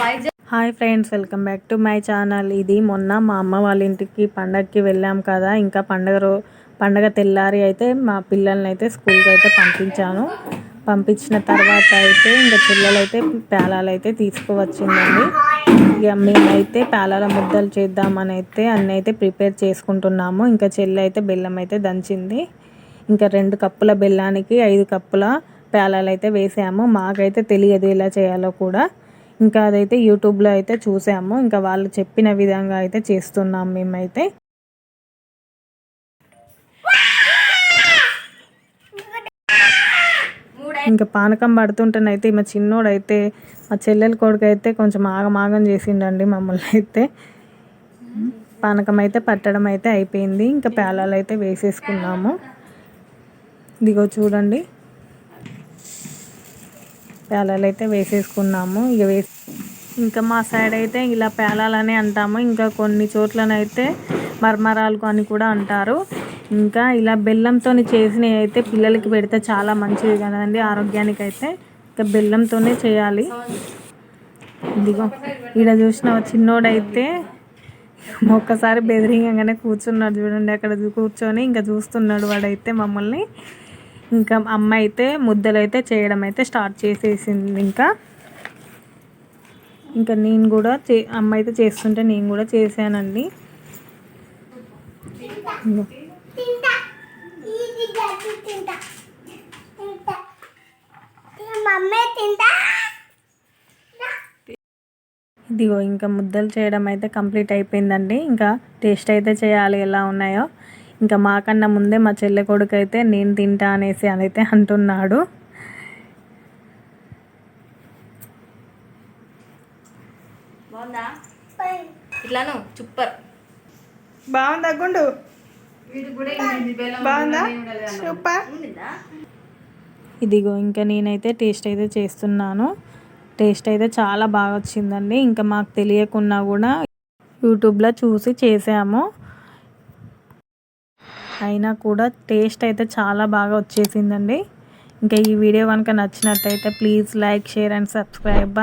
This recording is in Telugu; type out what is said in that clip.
Hi friends welcome back to my channel. ఇది మొన్న మా అమ్మ వాళ్ళ ఇంటికి పండగకి వెళ్ళాం కదా. ఇంకా పండగ రో పండగ తెల్లారి అయితే మా పిల్లల్ని అయితే స్కూల్కి అయితే పంపించాను. పంపించిన తర్వాత అయితే ఇంకా పిల్లలు అయితే పేలాలు అయితే తీసుకువచ్చిందండి. ఇక మేమైతే పేలాల ముద్దలు చేద్దామని అయితే అన్నీ అయితే ప్రిపేర్ చేసుకుంటున్నాము. ఇంకా చెల్లి అయితే బెల్లం అయితే దంచింది. ఇంకా రెండు కప్పుల బెల్లానికి ఐదు కప్పుల పేలాలు అయితే వేసాము. మాకైతే తెలియదు ఎలా చేయాలో కూడా. ఇంకా అదైతే యూట్యూబ్లో అయితే చూసాము. ఇంకా వాళ్ళు చెప్పిన విధంగా అయితే చేస్తున్నాం మేమైతే. ఇంకా పానకం పడుతుంటేనైతే మా చిన్నోడైతే మా చెల్లెల కొడుకు అయితే కొంచెం ఆగమాగం చేసిండండి మమ్మల్ని అయితే. పానకం అయితే పట్టడం అయితే అయిపోయింది. ఇంకా పేలాలు అయితే వేసేసుకున్నాము. ఇదిగో చూడండి. పేలాలు అయితే వేసేసుకున్నాము. ఇక వేసి ఇంకా మా సైడ్ అయితే ఇలా పేలాలనే అంటాము. ఇంకా కొన్ని చోట్లనైతే మర్మరాలు అని కూడా అంటారు. ఇంకా ఇలా బెల్లంతో చేసినవి అయితే పిల్లలకి పెడితే చాలా మంచిది కదండి ఆరోగ్యానికి అయితే ఇంకా బెల్లంతోనే చేయాలి. ఇదిగో ఈడ చూసిన చిన్నోడైతే ఒక్కసారి బెదిరింగానే కూర్చున్నాడు చూడండి. అక్కడ కూర్చొని ఇంకా చూస్తున్నాడు వాడైతే మమ్మల్ని. ఇంకా అమ్మ అయితే ముద్దలు అయితే చేయడం అయితే స్టార్ట్ చేసేసింది ఇంకా. ఇంకా నేను కూడా చే అమ్మ అయితే చేస్తుంటే నేను కూడా చేశానండి. ఇదిగో. ఇంకా ముద్దలు చేయడం అయితే కంప్లీట్ అయిపోయిందండి. ఇంకా టేస్ట్ అయితే చేయాలి ఎలా ఉన్నాయో. ఇంకా మాకన్నా ముందే మా చెల్లె కొడుకు అయితే నేను తింటా అనేసి అయితే అంటున్నాడు. బాగుందా? ఇట్లాను సూపర్ బాగుందా గుండు? బాగుందా? సూపర్. ఇదిగో ఇంకా నేనైతే టేస్ట్ అయితే చేస్తున్నాను. టేస్ట్ అయితే చాలా బాగా వచ్చిందండి. ఇంకా మాకు తెలియకున్నా కూడా యూట్యూబ్లో చూసి చేసాము. అయినా కూడా టేస్ట్ అయితే చాలా బాగా వచ్చేసిందండి. ఇంకా ఈ వీడియో కనుక నచ్చినట్టయితే please like share and subscribe.